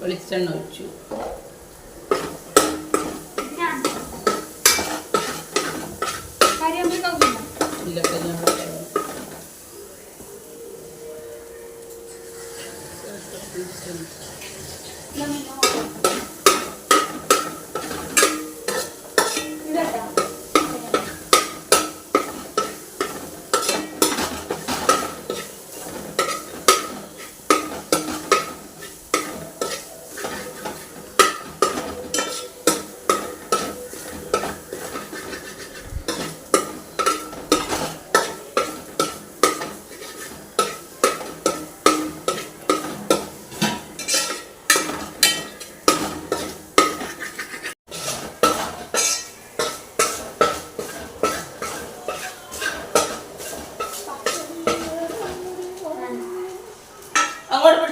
വെളിച്ചെണ്ണ ഒഴിച്ചു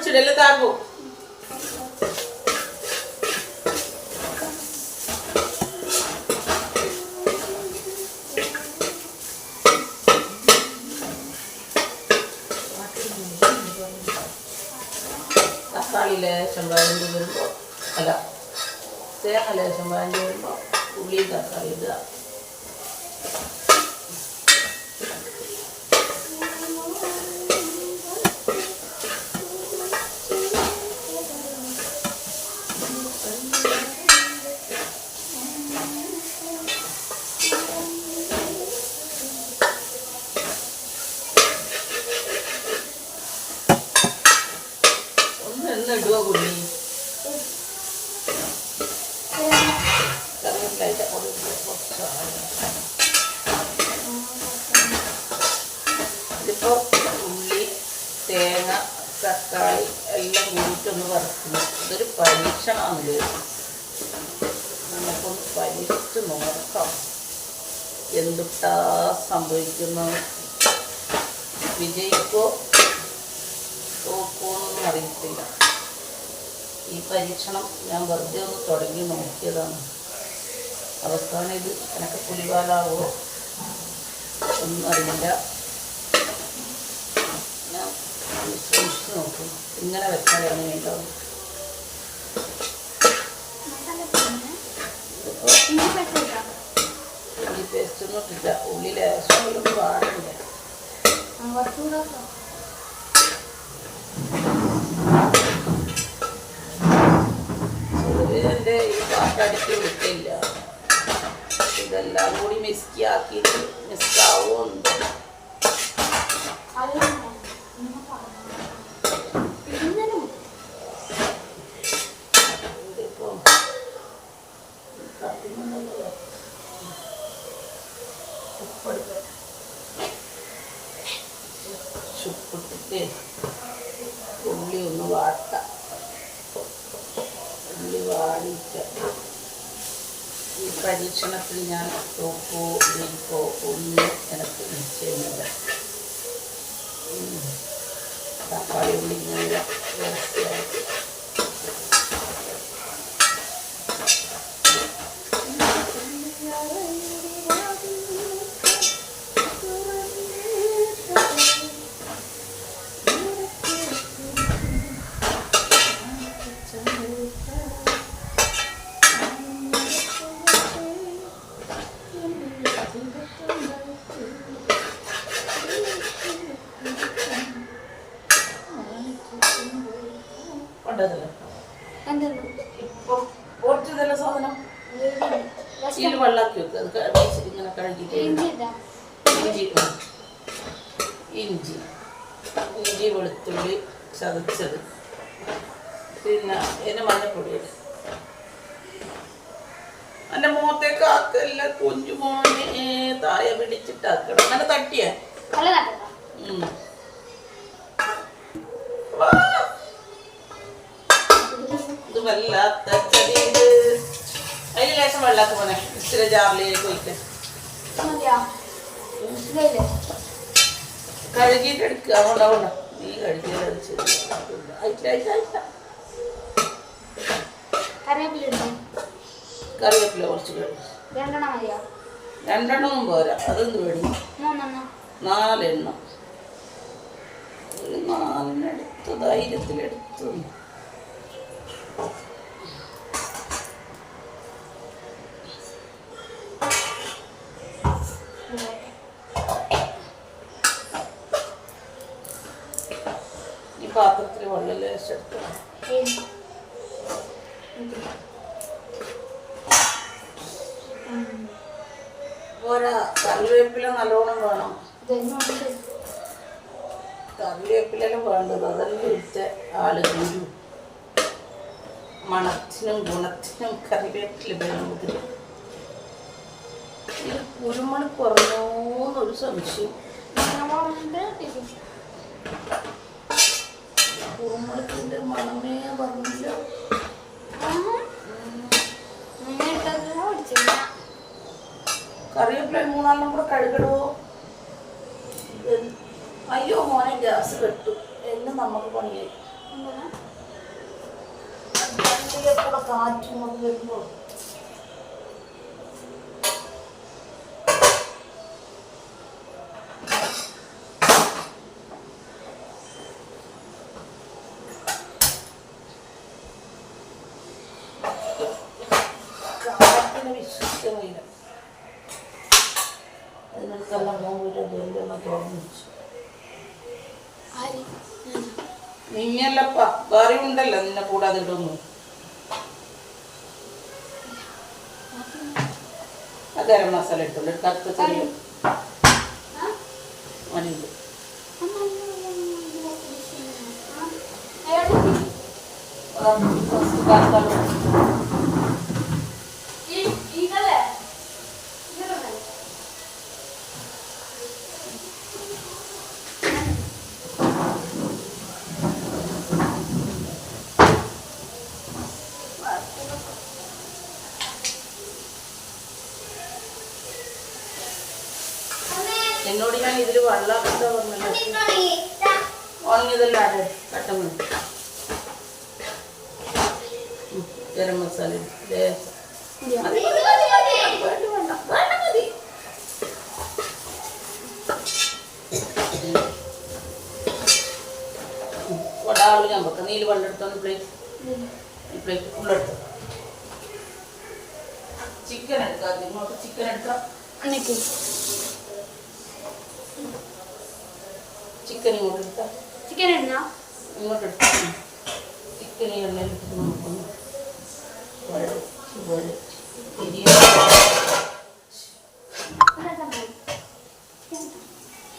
അങ്ങോട്ട് പിടിച്ചിടല്ലേ താക്കൂ തക്കാളി ലേശം വഴണ്ടി വരുമ്പോൾ അല്ല തേങ്ങ ലേശം വഴണ്ടി വരുമ്പോൾ ഉള്ളി തക്കാളി ഇടുക. എല്ലാം കൂട്ടൊന്ന് വറുക്കുന്നു. ഇതൊരു പരീക്ഷണമാണല്ലോ നമുക്കൊന്ന് പരീക്ഷിച്ച് നോക്കാം. എന്തുട്ടാ സംഭവിക്കുന്നത് വിജയിക്കോ? തോക്കോന്നൊന്നും അറിയത്തില്ല. ഈ പരീക്ഷണം ഞാൻ വെറുതെ ഒന്ന് തുടങ്ങി നോക്കിയതാണ്. അവസാനം ഇത് എനിക്ക് പുലിവാലാവോ? ഒന്നും അറിയില്ല. ശ്രമിച്ച് നോക്കും ഇങ്ങനെ വെച്ചാൽ എങ്ങനെയുണ്ടാവും ഈ പേസ്റ്റ് ഒന്നും ഇട്ടില്ല ഉള്ളി ലേശം പോലും പാടില്ല എന്റെ ഈ പാട്ടടിച്ച് വിട്ടില്ല ഇതെല്ലാം കൂടി മിസ്കിയാക്കിയിട്ട് മിസ്സാവുന്നുണ്ട് ഇതിപ്പം കത്തിമണ്ണല്ലോ ഉപ്പെടുത്ത് ചുപ്പിട്ടിട്ട് ഉള്ളി ഒന്ന് വാട്ടാം ഉള്ളി വാടിയിട്ട് ഈ പരീക്ഷണത്തിൽ ഞാൻ തോക്കോ ബീഫോ ഒന്നും എനിക്ക് നിശ്ചയമില്ല. തക്കാളി ഉള്ളി ഇങ്ങനെ സാധനം? ഇതിൽ വെള്ളാക്കി വെക്കുക അത് കഴിച്ച് ഇങ്ങനെ കഴുകിയിട്ട് ഇഞ്ചി ഇഞ്ചി ഇഞ്ചി. വെളുത്തുള്ളി ചതച്ചത്. പിന്നെ എന്നെ മഞ്ഞപ്പൊടി. എന്റെ മുഖത്തേക്ക് ആക്കല്ല കുഞ്ഞു മോനെ തായ പിടിച്ചിട്ടാക്കണം. അങ്ങനെ തട്ടിയേ. ജാറിലേക്ക് ഒഴിക്കാൻ കഴുകിയിട്ട് എടുക്കുക അതുകൊണ്ട് അതുകൊണ്ട് നീ അയച്ചില്ല അയച്ചില്ല കറിവേപ്പില കുറച്ച് രണ്ടെണ്ണം പോരാ. അതൊന്ന് വേണം നാലെണ്ണം. ഒരു നാലിനെടുത്ത് ധൈര്യത്തിലെടുത്തു ഈ പാത്രത്തിൽ വെള്ളം ലേശെടുത്ത് പോരാ കറിവേപ്പില നല്ലോണം വേണം. കറിവേപ്പിലും വേണ്ടത്. അതെല്ലാം ഇട്ട ആൾ ഗുരു മണത്തിനും ഗുണത്തിനും കറിവേപ്പില വേണ്ടത് ഇത് കുരുമണി കുറഞ്ഞോന്നൊരു സംശയം. കഴുകടോ അയ്യോ മോനെ ഗ്യാസ് കെട്ടു. എന്ന് നമുക്ക് പണിയായി. വണ്ടിയിലെ കൂടെ കാറ്റ് നമുക്ക് അതിനടുത്തെല്ലാം മൂവിന്റെ ദുരിതമെല്ലാം തുറന്നു വെച്ചു നിങ്ങല്ലപ്പ വേറെ ഉണ്ടല്ലോ നിന്നെ കൂടാതെ ഇടുന്നു. ഗരം മസാല ഇട്ടുണ്ട് കത്ത് ചെറിയ മണിയുണ്ട് എന്നോട് ഞാൻ ഇതിൽ വെള്ളം ഉണങ്ങിയതല്ല അത് കട്ടമണി ഗരം മസാല. ഇട്. ലേശം. നീൽ വെള്ളം മതി, പ്ലേറ്റ് പ്ലേറ്റ് വേണ്ട, വേണ്ട. വേണ്ട, മതി. ഉം. ഒരാൾ ഞാൻ വെക്കാം നീൽ വെള്ളം എടുത്തോന്ന് പ്ലേറ്റ് ഈ പ്ലേറ്റ് ഫുള്ളെടുത്തു ചിക്കൻ എടുക്കാം ഇങ്ങോട്ട് ചിക്കൻ എടുക്കാം ചിക്കൻ ഇങ്ങോട്ട് എടുക്കാം ചിക്കൻ ഇടുന്നോ ഇങ്ങോട്ട് എടുത്താ. ചിക്കൻ എണ്ണയിൽ നോക്കുന്നു.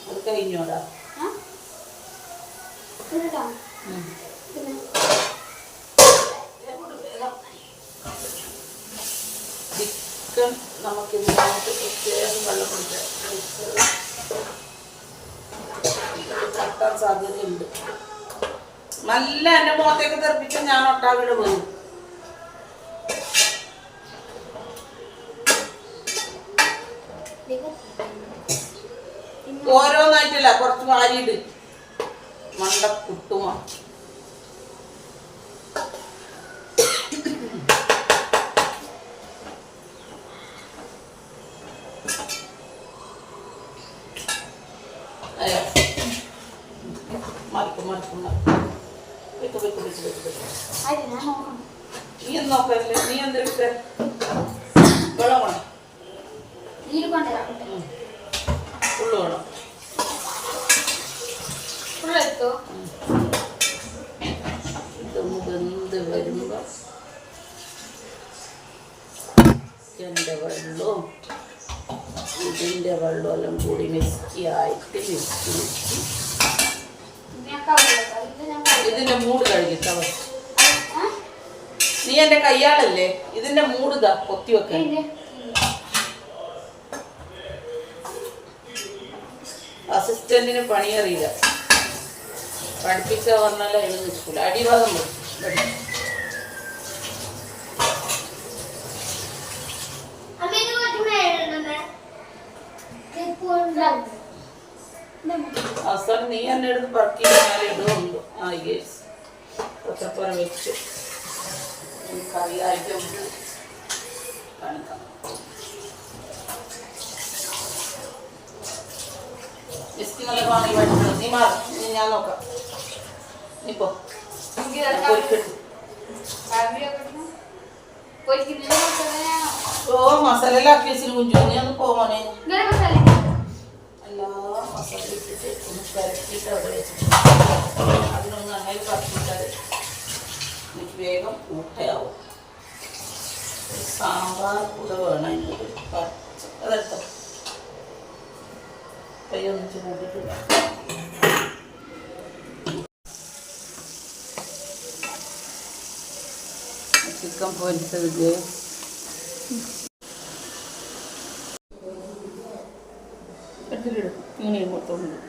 അത് കഴിഞ്ഞോടാ ചിക്കൻ നമുക്ക് ഇതിനകത്ത് പ്രത്യേകം വെള്ളം കൊടുക്കാം. തട്ടാൻ സാധ്യതയുണ്ട്. നല്ല എന്റെ മുഖത്തേക്ക് തെറിപ്പിക്കാൻ ഞാൻ ഒട്ടാവിടെ പോയി. ഓരോന്നായിട്ടല്ല കുറച്ച് വാരിയിട് മണ്ട കുട്ടുമാ അയ്യോ മറിക്കും മറിക്കും വെക്ക് വെക്ക് വെക്ക് വെക്ക്. വെക്ക് നീ എന്ന് നോക്കല്ലേ നീ എന്തെടുക്ക വെള്ളം വേണം. ഉള്ളു വേണം. ഫുള്ളെടുത്തോ ഇതൊന്ന് വെന്ത് വരുമ്പോൾ എന്റെ വെള്ളവും ഇതിന്റെ വെള്ളവും എല്ലാം കൂടി മിക്സിയായിട്ട് മിക്സി മിക്സി. ഇത് ഞാൻ കവറിൽ ഇതിന്റെ മൂട് കഴുകിട്ടോ? നീ എന്റെ കയ്യാളല്ലേ? ഇതിന്റെ മൂട് ഇതാ കൊത്തി വെക്കാൻ ഇതിന്റെ അസിസ്റ്റന്റിന് പണിയറിയില്ല. പഠിപ്പിച്ച പറഞ്ഞാൽ അതിന് നിൽക്കില്ല അടിവാദം അവസാനം നീ എന്നെ എടുത്ത് പറക്കി ഞാൻ ഇടുന്നുണ്ട് ആ യേസ് പച്ചപ്പറ വെച്ച് എനിക്കറിയായിട്ട് നമുക്ക് കാണിക്കാം എസ്റ്റി നല്ല പാണി പഠിക്കണം നീ മാറി നീ ഞാൻ നോക്കാം നീ പോ എനിക്ക് എല്ലാ മസാല ഇട്ടിട്ട് ഒന്ന് പുരട്ടിയിട്ട് അവിടെ വെച്ചിട്ടുണ്ട് അതിനൊന്ന് നന്നായി പറ്റിയിട്ടാൽ എനിക്ക് വേഗം മുട്ടയാവും സാമ്പാർ കൂടെ വേണം എനിക്ക് പച്ച അതെടുത്തോ കൈ ഒന്നിച്ച് കൂട്ടിയിട്ടില്ല ചിക്കൻ പൊരിച്ചത് と思う。